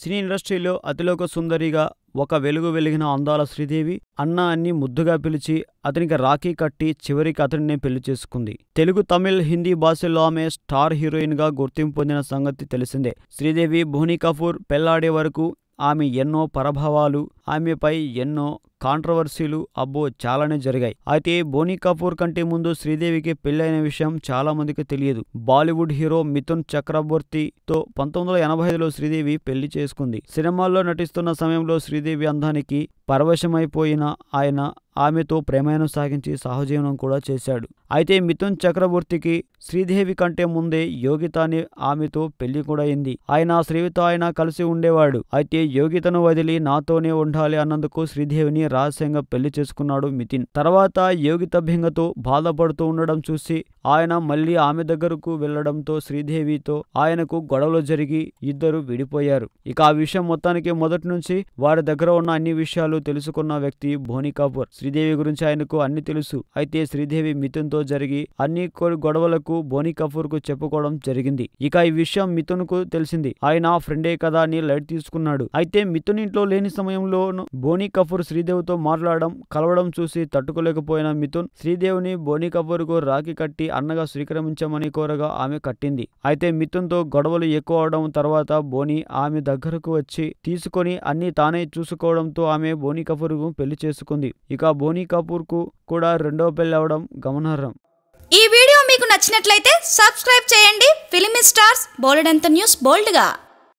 సినీ ఇండస్ట్రీలో అతిలోక సుందరిగా ఒక వెలుగు వెలిగిన అందాల శ్రీదేవి అన్న అన్ని ముద్దుగా పిలిచి అతనికి రాఖీ కట్టి చివరికి అతనినే పెళ్ళి చేసుకుంది. తెలుగు తమిళ్ హిందీ భాషల్లో ఆమె స్టార్ హీరోయిన్గా గుర్తింపు పొందిన సంగతి తెలిసిందే. శ్రీదేవి బోనీ కపూర్ పెళ్ళాడే వరకు ఆమె ఎన్నో పరభావాలు ఆమెపై ఎన్నో కాంట్రవర్సీలు అబ్బో చాలానే జరిగాయి. అయితే బోనీ కపూర్ కంటే ముందు శ్రీదేవికి పెళ్ళైన విషయం చాలా మందికి తెలియదు. బాలీవుడ్ హీరో మిథున్ చక్రవర్తితో పంతొమ్మిది వందల ఎనభై ఐదులో శ్రీదేవి పెళ్ళి చేసుకుంది. సినిమాల్లో నటిస్తున్న సమయంలో శ్రీదేవి అందానికి పరవశమైపోయిన ఆయన ఆమెతో ప్రేమాయణం సాగించి సహజీవనం కూడా చేశాడు. అయితే మిథున్ చక్రవర్తికి శ్రీదేవి కంటే ముందే యోగిత ఆమెతో పెళ్ళి కూడా అయింది. ఆయన శ్రీవితో ఆయన కలిసి ఉండేవాడు. అయితే యోగితను వదిలి నాతోనే ఉండాలి అన్నందుకు శ్రీదేవిని రహస్యంగా పెళ్ళి చేసుకున్నాడు మితిన్ తర్వాత యోగిత భింగతో బాధపడుతూ ఉండడం చూసి ఆయన మళ్ళీ ఆమె దగ్గరకు వెళ్ళడంతో శ్రీదేవితో ఆయనకు గొడవలు జరిగి ఇద్దరు విడిపోయారు. ఇక ఆ విషయం మొత్తానికి మొదటి నుంచి వారి దగ్గర ఉన్న అన్ని విషయాలు తెలుసుకున్న వ్యక్తి బోని కపూర్. శ్రీదేవి గురించి ఆయనకు అన్ని తెలుసు. అయితే శ్రీదేవి మిథున్తో జరిగి అన్ని గొడవలకు బోని కపూర్కు చెప్పుకోవడం జరిగింది. ఇక ఈ విషయం మిథున్కు తెలిసింది. ఆయన ఫ్రెండే కదా అని లైట్ తీసుకున్నాడు. అయితే మిథున్ ఇంట్లో లేని సమయంలో బోని కపూర్ శ్రీదేవితో మాట్లాడడం కలవడం చూసి తట్టుకోలేకపోయిన మిథున్ శ్రీదేవిని బోని కపూర్కు రాఖీ కట్టి అన్నగా స్వీకరించమని కోరగా ఆమె కట్టింది. అయితే మిథున్తో గొడవలు ఎక్కువ అవడం తర్వాత బోని ఆమె దగ్గరకు వచ్చి తీసుకొని అన్ని తానే చూసుకోవడంతో ఆమె బోని కపూర్కు పెళ్ళి చేసుకుంది. ఇక బోని కపూర్కు కూడా రెండో పెళ్ళి అవడం గమనార్హం. ఈ వీడియో మీకు నచ్చినట్లయితే సబ్స్క్రైబ్ చేయండి. ఫిలిమి స్టార్స్ బోలెడంత న్యూస్ బోల్డ్గా.